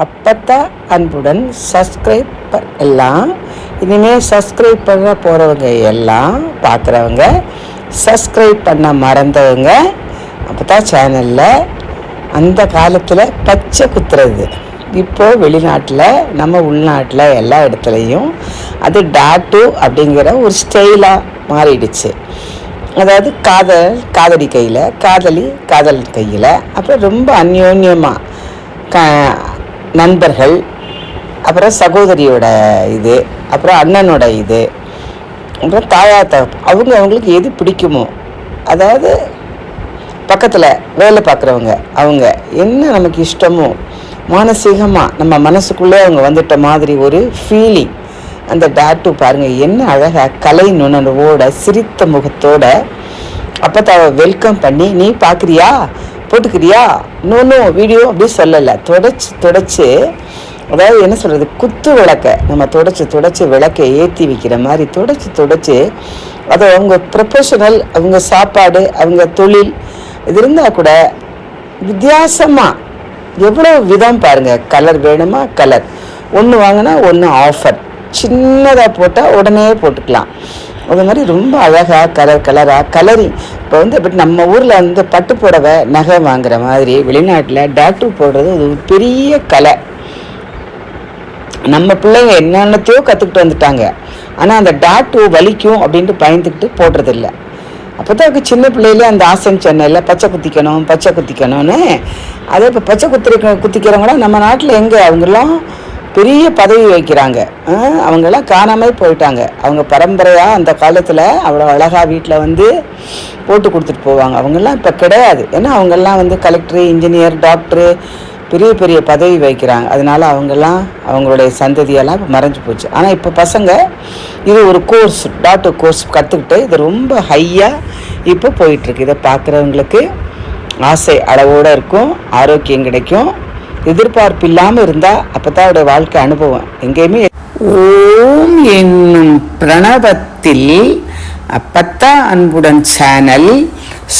அப்பத்தான் அன்புடன் சப்ஸ்கிரைபர் எல்லாம் இனிமேல் சப்ஸ்கிரைப் பண்ண போகிறவங்க எல்லாம் பார்க்குறவங்க சப்ஸ்கிரைப் பண்ண மறந்தவங்க அப்போ தான் சேனலில் அந்த காலத்தில் பச்சை குத்துறது. இப்போது வெளிநாட்டில் நம்ம உள்நாட்டில் எல்லா இடத்துலையும் அது டாட்டு அப்படிங்கிற ஒரு ஸ்டைலாக மாறிடுச்சு. அதாவது காதல் காதலி கையில் காதலி காதல் கையில் அப்புறம் ரொம்ப அந்யோன்யமாக க நண்பர்கள் அப்புறம் சகோதரியோட இது அப்புறம் அண்ணனோட இது அப்புறம் தாயா தகப்பு அவங்க அவங்களுக்கு எது பிடிக்குமோ அதாவது பக்கத்தில் வேலை பார்க்குறவங்க அவங்க என்ன நமக்கு இஷ்டமோ மானசீகமாக நம்ம மனசுக்குள்ளே அவங்க வந்துட்ட மாதிரி ஒரு ஃபீலிங் அந்த டாட்டு பாருங்கள் என்ன அழகாக கலை நுணர்வோட சிரித்த முகத்தோட அப்பத்தாவை வெல்கம் பண்ணி நீ பார்க்குறியா போட்டுக்கிறியா? இன்னொன்றும் வீடியோ அப்படி சொல்லலை. தொடச்சி தொடச்சி அதாவது என்ன சொல்கிறது குத்து விளக்கை. நம்ம தொடச்சி தொடச்சி விளக்கை ஏற்றி வைக்கிற மாதிரி தொடச்சி தொடச்சி அதை அவங்க ப்ரொஃபஷனல் அவங்க சாப்பாடு அவங்க தொழில் இது இருந்தால் கூட வித்தியாசமாக எவ்வளோ விதம் பாருங்கள் கலர் வேணுமா? கலர் ஒன்று வாங்கினா ஒன்று ஆஃபர் சின்னதாக போட்டால் உடனே போட்டுக்கலாம். அது மாதிரி ரொம்ப அழகாக கலர் கலராக கலரிங் இப்போ வந்து பட் நம்ம ஊரில் வந்து பட்டு புடவை நகை வாங்குற மாதிரி வெளிநாட்டில் டாக்டர் போடுறது அது ஒரு பெரிய கலை. நம்ம பிள்ளைங்க என்னென்னத்தையோ கற்றுக்கிட்டு வந்துட்டாங்க. ஆனால் அந்த டாட்டு வலிக்கும் அப்படின்ட்டு பயந்துக்கிட்டு போடுறதில்ல. அப்போ தான் சின்ன பிள்ளையிலே அந்த ஆசன் சென்னையில் பச்சை குத்திக்கணும் பச்சை குத்திக்கணும்னு. அதே இப்போ பச்சை குத்திருக்க குத்திக்கிறவங்களாம் நம்ம நாட்டில் எங்கே? அவங்கெல்லாம் பெரிய பதவி வைக்கிறாங்க. அவங்கெல்லாம் காணாமல் போயிட்டாங்க. அவங்க பரம்பரையாக அந்த காலத்தில் அவ்வளோ அழகாக வீட்டில் வந்து போட்டு கொடுத்துட்டு போவாங்க. அவங்கெல்லாம் இப்போ கிடையாது. ஏன்னா அவங்கெல்லாம் வந்து கலெக்டரு இன்ஜினியர் டாக்டரு பெரிய பெரிய பதவி வைக்கிறாங்க. அதனால அவங்கெல்லாம் அவங்களுடைய சந்ததியெல்லாம் இப்போ மறைஞ்சு போச்சு. ஆனால் இப்போ பசங்க இது ஒரு கோர்ஸ் டாக்டர் கோர்ஸ் கற்றுக்கிட்டு இது ரொம்ப ஹையாக இப்போ போயிட்டுருக்கு இதை பார்க்குறவங்களுக்கு ஆசை அளவோடு இருக்கும் ஆரோக்கியம் கிடைக்கும். எதிர்பார்ப்பு இல்லாமல் இருந்தால் அப்போ தான் அவருடைய வாழ்க்கை அனுபவம். எங்கேயுமே ஓம் என்னும் பிரணவத்தில் அப்பத்தான் அன்புடன் சேனல்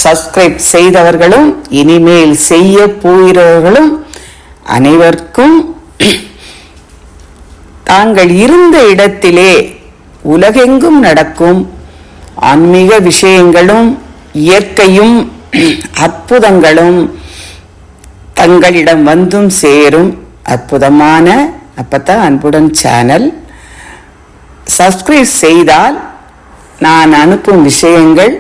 சப்ஸ்கிரைப் செய்தவர்களும் இனிமேல் செய்ய போகிறவர்களும் அனைவருக்கும் தாங்கள் இருந்த இடத்திலே உலகெங்கும் நடக்கும் ஆன்மீக விஷயங்களும் இயற்கையும் அற்புதங்களும் தங்களிடம் வந்தும் சேரும் அற்புதமான அப்பத்தான் அன்புடன் சேனல் சப்ஸ்கிரைப் செய்தால் நான் அனுப்பும் விஷயங்கள்.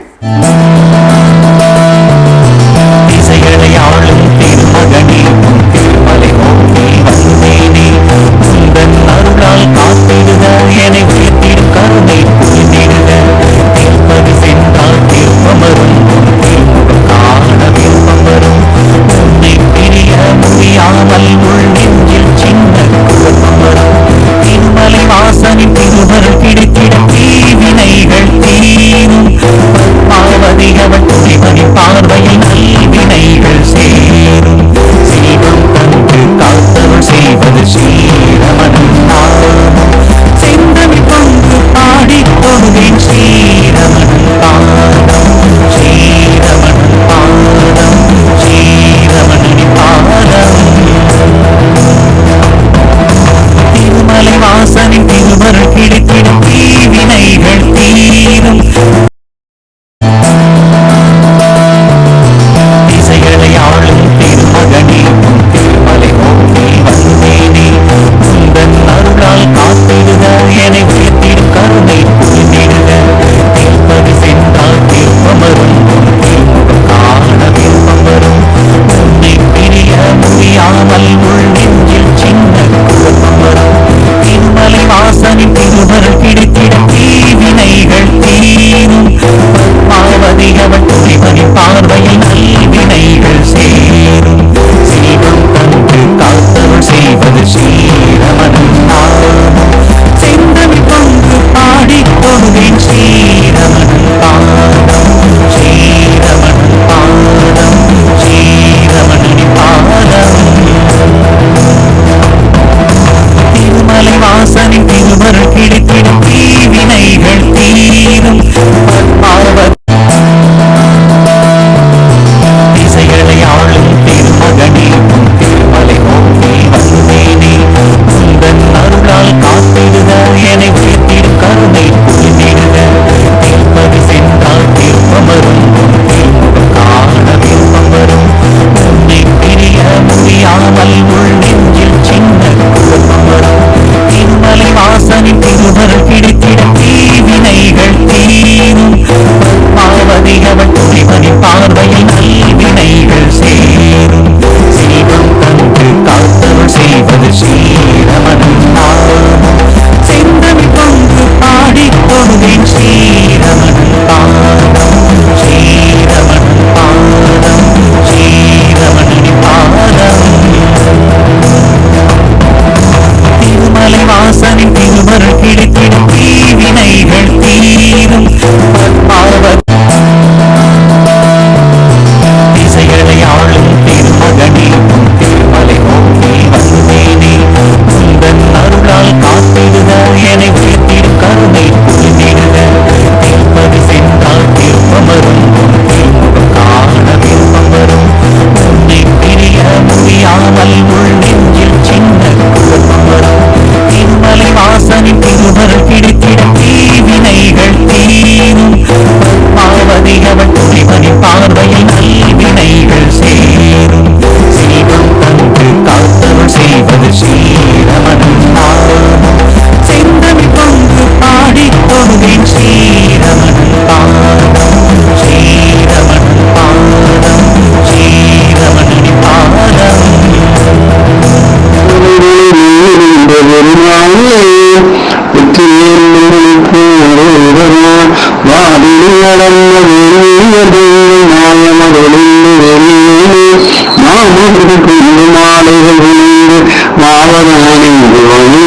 அவதானின் குணி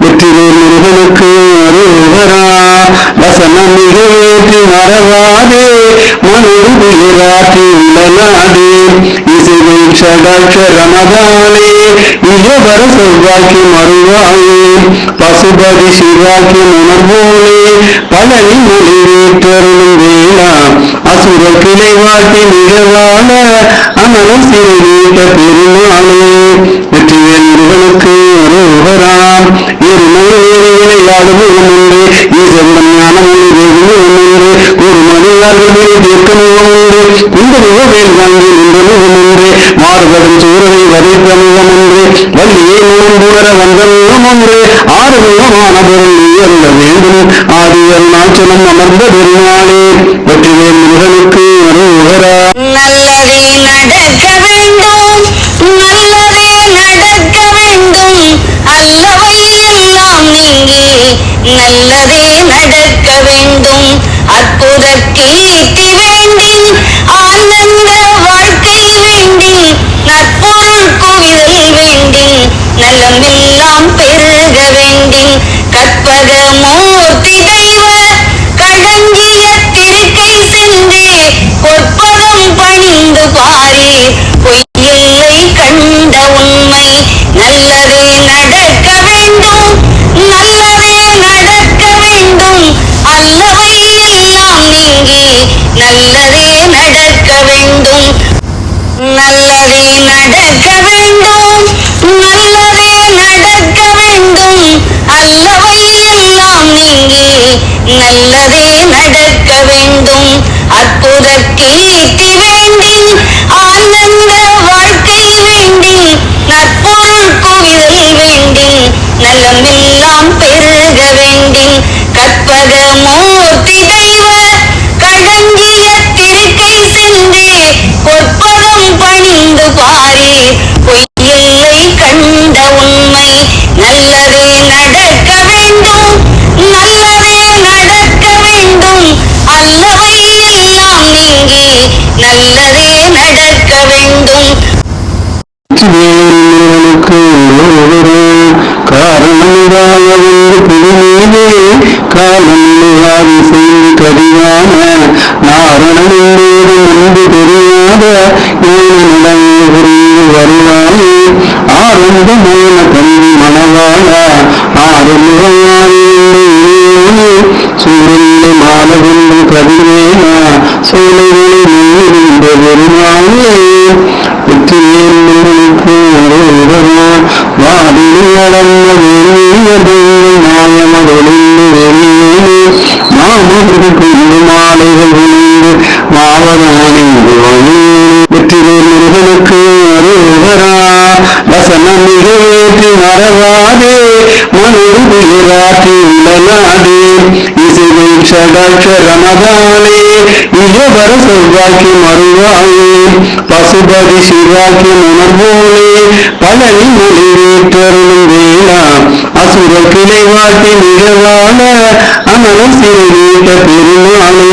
வெற்றிலே முருகனுக்கு அருவரா வசனம் மிகவேற்றி மறவாதே மனுருதிலே ராத்தி உளநாடு இசைவை ஷடாட்ச ரமதானே மறுவாயே பசுபதி சிவாக்கி மணர்வோனே பழனி மொழி வேளா அசுர கிளை வாட்டி நிகவான அமரம் சிறு வள்ளியை முகம்புணர வந்த முகமுண்டு பொருள் நீ வேண்டும் ஆதி அருணாச்சலம் அமர்ந்த பெருமாளே வெற்றிவேல் முருகனுக்கு அரோகரா நல்லதே நடக்க வேண்டும் நல்லதே நடக்க வேண்டும். எல்லாம் நீங்கி நல்லதே நடக்க வேண்டும். அற்புத கீர்த்தி வேண்டின் ஆனந்த நலமெல்லாம் பெருக வேண்டும். கற்பக மூர்த்தி தெய்வ களஞ்சிய திருக்கை சென்று பொற்பதம் பணிந்து பாரி பொய்யில்லை கண்ட உண்மை நல்லதே நடக்க வேண்டும். நல்லதே நடக்க வேண்டும். அல்லவை எல்லாம் நீங்கி நல்லதே நடக்க வேண்டும். நல்லதே நடக்க வேண்டும். நல்லதே நடக்க வேண்டும். அற்புத நச்சிவேலுக்கு உள்ளொரு காரணமிதாயவென்று புதுமீதே காலமில்லாது செய்து கரியான நாரணமென்றேது முன்பு தெரியாத ஏனிடமே புரிந்து வருவாயே ஆரம்பமான தம்பி மணவாளா பெருமானே നടന്ന വലിയ ദൈവമായമതൊളിന്ന് വെളിയിലെ നാമകൃതിക്കുണ്ട് മാലകൾ വിളിന്ന് മാവനാണിന്റെ വെറ്റിലെ മുരുകനുക്ക് അറുവരാ வசனம் நிறைவேற்றி மறவாதே மனதுராட்டி உடலாதே இசைவை ஷடாட்ச ரமதானே மிக வர செவ்வாய்க்கு மறுவாயே சுபதி சிவாக்கி முனர்போலே பழனி மொழிவேற்றருளும் வேளா. அசுர கிளைவாட்டி நிகழான அமரம் சிறுவீட்ட பெருமாளே.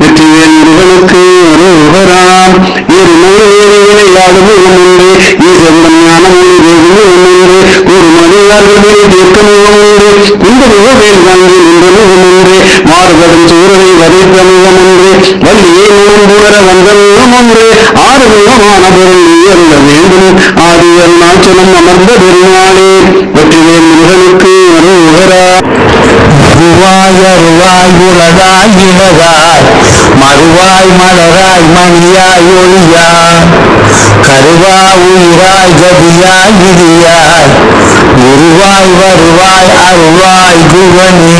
வெற்றிவேல் முருகனுக்கு அருகராம். இருமணி நேரங்களில் உண்டு ஈரம்பன் ஞானமொழி வெகுமும் உண்டு ஒரு மணியாளர்களை தீர்க்கமும் உண்டு குந்தமுக வேல் வாங்கி நின்றமும் உண்டு மாறுபடும் சூரனை வரை பிரமுகம் உண்டு வள்ளியை மனம் புணர வந்த ஆறு முகமான வேண்டும். ஆதி அருணாச்சலம் அமர்ந்த பெருமாளே வெற்றிவேல் முருகனுக்கு அரோகரா மறுவாய் அருவாய் உலகாய் இலகாய் மறுவாய் மலராய் மணியாய் ஒளியாய் கருவா உயிராய் கதியாய் விதியாய் உருவாய் வருவாய் அருவாய் குவனே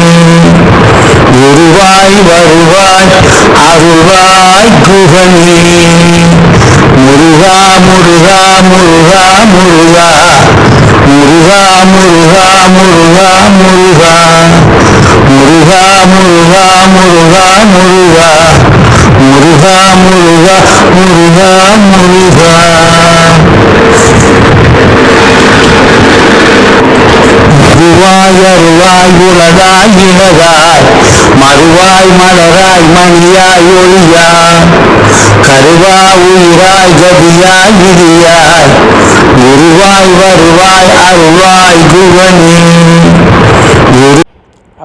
உருவாய் வருவாய் அருவாய் குகனே முருகா முருகா முருகா முருகா முருகா முருகா முருகா முருகா முருகா முருகா முருகா முருகா முருகா முருகா முருகா முருகா மறுவாய் அருவாய் உலகாய் இலகாய் மறுவாய் மலராய் மணியாய் ஒளியாய் கருவா உயிராய் கதியாய் விதியாய் வருவாய் அருவாய் குவனே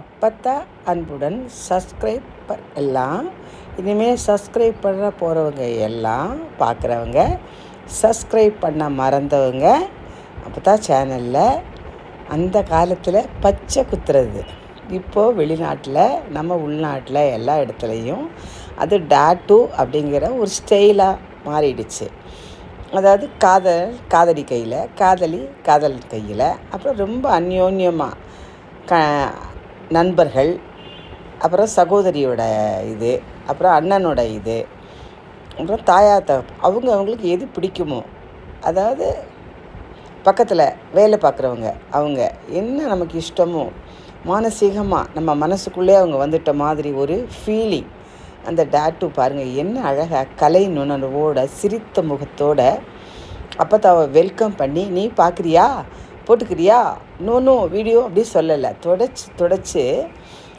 அப்பத்தா அன்புடன் சப்ஸ்கிரைப் எல்லாம் இனிமேல் சப்ஸ்கிரைப் பண்ண போகிறவங்க எல்லாம் பார்க்குறவங்க சப்ஸ்கிரைப் பண்ண மறந்தவங்க அப்போ தான் சேனலில் அந்த காலத்தில் பச்சை குத்துறது. இப்போது வெளிநாட்டில் நம்ம உள்நாட்டில் எல்லா இடத்துலையும் அது டாட்டூ அப்படிங்கிற ஒரு ஸ்டைலாக மாறிடுச்சு. அதாவது காதல் காதலி கையில் காதலி காதல் கையில் அப்புறம் ரொம்ப அந்யோன்யமாக க நண்பர்கள் அப்புறம் சகோதரியோட இது அப்புறம் அண்ணனோட இது அப்புறம் தாயா தகப் அவங்க அவங்களுக்கு எது பிடிக்குமோ அதாவது பக்கத்தில் வேலை பார்க்குறவங்க அவங்க என்ன நமக்கு இஷ்டமோ மானசீகமாக நம்ம மனசுக்குள்ளே அவங்க வந்துட்ட மாதிரி ஒரு ஃபீலிங் அந்த டேட்டு பாருங்கள் என்ன அழகாக கலை நுணர்வோட சிரித்த முகத்தோட அப்போ தான் வெல்கம் பண்ணி நீ பார்க்குறியா போட்டுக்கிறியா? நோ நோ வீடியோ அப்படி சொல்லலை. தொடச்சி தொடச்சி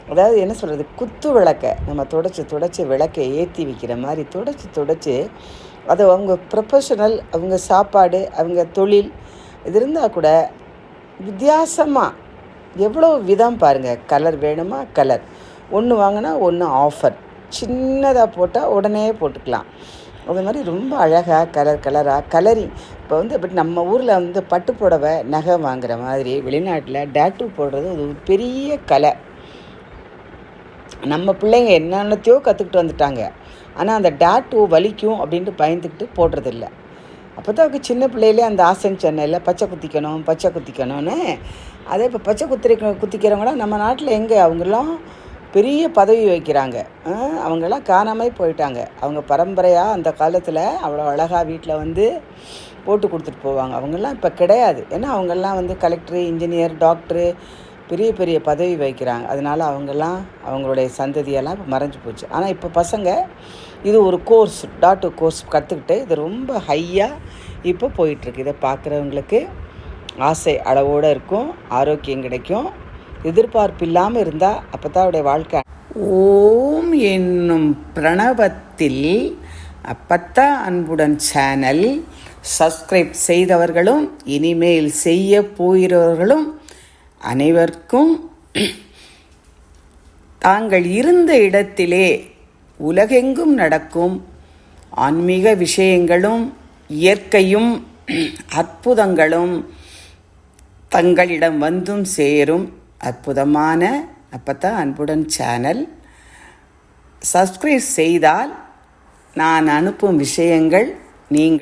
அதாவது என்ன சொல்கிறது குத்து விளக்கை நம்ம தொடச்சி தொடச்சி விளக்கை ஏற்றி வைக்கிற மாதிரி தொடச்சி தொடச்சி அது அவங்க ப்ரொஃபஷனல் அவங்க சாப்பாடு அவங்க தொழில் இது இருந்தால் கூட வித்தியாசமாக எவ்வளோ விதம் பாருங்கள் கலர் வேணுமா? கலர். ஒன்று வாங்கினா ஒன்று ஆஃபர் சின்னதாக போட்டால் உடனே போட்டுக்கலாம். அது மாதிரி ரொம்ப அழகாக கலர் கலராக கலரிங் இப்போ வந்து பட் நம்ம ஊரில் வந்து பட்டு புடவை நகை வாங்குற மாதிரி வெளிநாட்டில் டேட்டூ போடுறது அது ஒரு பெரிய கலை. நம்ம பிள்ளைங்க என்னென்னத்தையோ கற்றுக்கிட்டு வந்துட்டாங்க. ஆனால் அந்த டேட்டூ வலிக்கும் அப்படின்ட்டு பயந்துக்கிட்டு போடுறதில்ல. அப்போ தான் அவங்க சின்ன பிள்ளையிலே அந்த ஆசன் சென்னையில் பச்சை குத்திக்கணும் பச்சை குத்திக்கணும்னு. அதே இப்போ பச்சை குத்திரி குத்திக்கிறவங்களாம் நம்ம நாட்டில் எங்கே? அவங்களாம் பெரிய பதவி வைக்கிறாங்க. அவங்கெல்லாம் காணாமல் போயிட்டாங்க. அவங்க பரம்பரையாக அந்த காலத்தில் அவ்வளோ அழகாக வீட்டில் வந்து போட்டு கொடுத்துட்டு போவாங்க. அவங்கெல்லாம் இப்போ கிடையாது. ஏன்னா அவங்கெல்லாம் வந்து கலெக்டரு இன்ஜினியர் டாக்டரு பெரிய பெரிய பதவி வைக்கிறாங்க. அதனால அவங்கெல்லாம் அவங்களுடைய சந்ததியெல்லாம் இப்போ மறைஞ்சு போச்சு. ஆனால் இப்போ பசங்க இது ஒரு கோர்ஸ் டாட்டு கோர்ஸ் கற்றுக்கிட்டு இது ரொம்ப ஹையாக இப்போ போயிட்டுருக்கு இதை பார்க்குறவங்களுக்கு ஆசை அளவோடு இருக்கும் ஆரோக்கியம் கிடைக்கும். எதிர்பார்ப்பில்லாமல் இருந்தால் அப்போ தான் அவருடைய வாழ்க்கை ஓம் என்னும் பிரணவத்தில் அப்பத்தா அன்புடன் சேனல் சப்ஸ்கிரைப் செய்தவர்களும் இனிமேல் செய்ய போகிறவர்களும் அனைவருக்கும் தாங்கள் இருந்த இடத்திலே உலகெங்கும் நடக்கும் ஆன்மீக விஷயங்களும் இயற்கையும் அற்புதங்களும் தங்களிடம் வந்தும் சேரும். அற்புதமான அப்பத்தா அன்புடன் சேனல் சப்ஸ்கிரைப் செய்தால் நான் அனுப்பும் விஷயங்கள் நீங்கள்